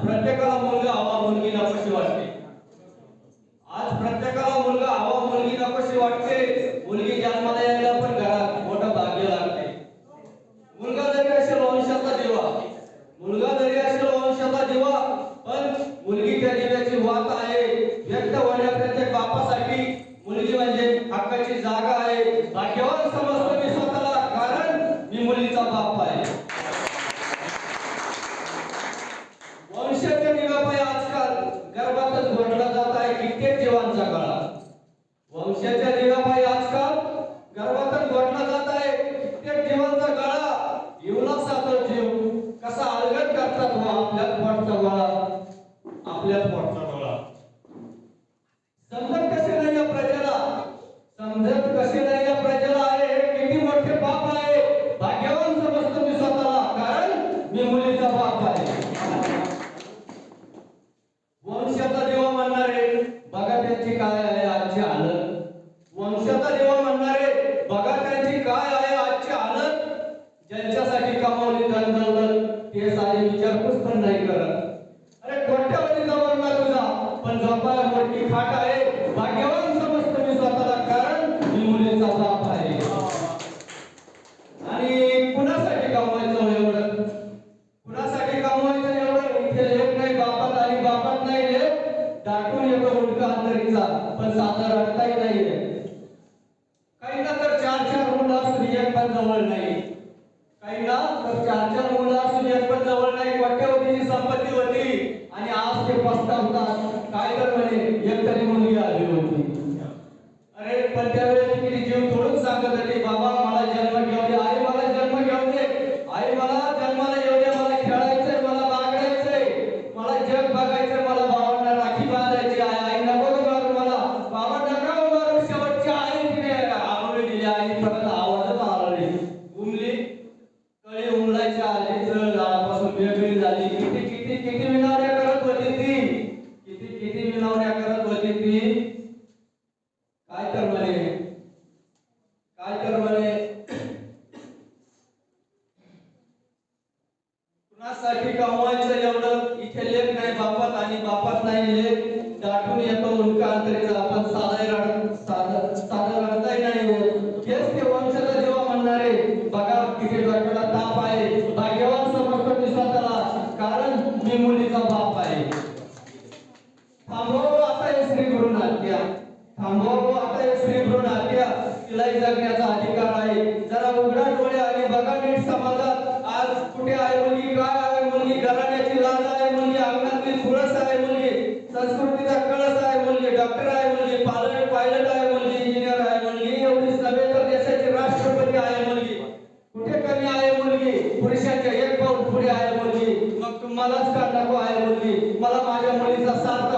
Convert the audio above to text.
प्रत्येकाला मुलगा हवा मुलगी नकोशी वाटते आज प्रत्येकाला मुलगा हवा मुलगी नकोशी वाटते मुलगी जन्माला यायला पण घरात मोठं भाग्य लागते मुलगा जरी असेल वंशाचा दिवा मुलगा जरी असेल वंशाचा दिवा पण मुलगी त्या दिव्याची वात आहे व्यक्त होण्या प्रत्येक बापासाठी मुलगी म्हणजे हक्काची जागा आहे भाग्यवान समजतो मी स्वतःला कारण मी मुलीचा बाप आहे वंशाच्या दिव्यापायी आजकाल गर्भातच घोटला जात आहे कित्येक जीवांचा काळा वंशाच्या दिव्यापायी आजकाल गर्भातच घोटला जात आहे कित्येक जीवांचा गळा जीवनात साधो जीव कसा अलगद करतात हो आपल्याच पोटचा गळा आपल्याच पोटचा गळा समजत कसे नाही या प्रजेला समजत कसे नाही या प्रजेला आहे हे किती मोठे बाप आहे भाग्यवान समजतो मी स्वतःला कारण मी मुलीचा बाप आहे वंशाचा देवा म्हणणारे बघा त्यांची काय आहे आजची हालत वंशाचा देवा म्हणणारे बघा त्यांची काय आहे आजची हालत ज्यांच्यासाठी कमावली धन दौलत ते सारे विचारपूस पण नाही करत. अरे कोट्यावधी जवळला तुझा पण झोपायला मोठी खाट आहे. भाग्यवान समजतो मी स्वतःला कारण मी मुलीचा बाप आहे. आणि कुणासाठी कमवायचं हो एवढं? कुणासाठी कमवायचं एवढं? इथे लेख नाही बापात आणि बापात नाही लेख दाटून येतो मुलगा अंतरीचा पण सामना रडताही नाहीये. काहींना तर चार चार मुलं असून एक पण जवळ नाही. काहींना तर चार चार मुलं असून एक पण जवळ उमलायच्या आली वेगळी झाली. किती किती किती करत होती ती? किती किती करत होती ती? काय कर म्हणे. काय कर म्हणे. कुणासाठी कमवायचं एवढं? इथे लेख नाही बापात आणि बापात नाही लेख दाटून येतो उलका अंतरीचा आपण साधा रड साधा साधा रडताही नाही होत हेच ते वंशाचा जेव्हा म्हणणारे बघा किती डोक्याला ताप आहे भाग्यवान समजतो मी स्वतःला कारण मी मुलीचा बाप आहे. थांबव आता हे स्त्री भरून हत्या. थांबव आता हे स्त्री भरून हत्या. तिलाही जगण्याचा अधिकार आहे. जरा उघडा डोळे आणि बघा नीट समाजात. आज कुठे आहे मुलगी काय आहे मुलगी घराण्याची लाज आहे मुलगी अंगणातली तुळस आहे मुलगी संस्कृतीचा कळस आहे मुलगी डॉक्टर आहे मुलगी पायलट पायलट आहे मुलगी इंजिनियर आहे मुलगी एवढीच नव्हे तर देशाची राष्ट्रपती आहे मुलगी कुठे कमी आहे मुलगी मलाच का नको आहे बोलली मला माझ्या मुलीचा सार्थ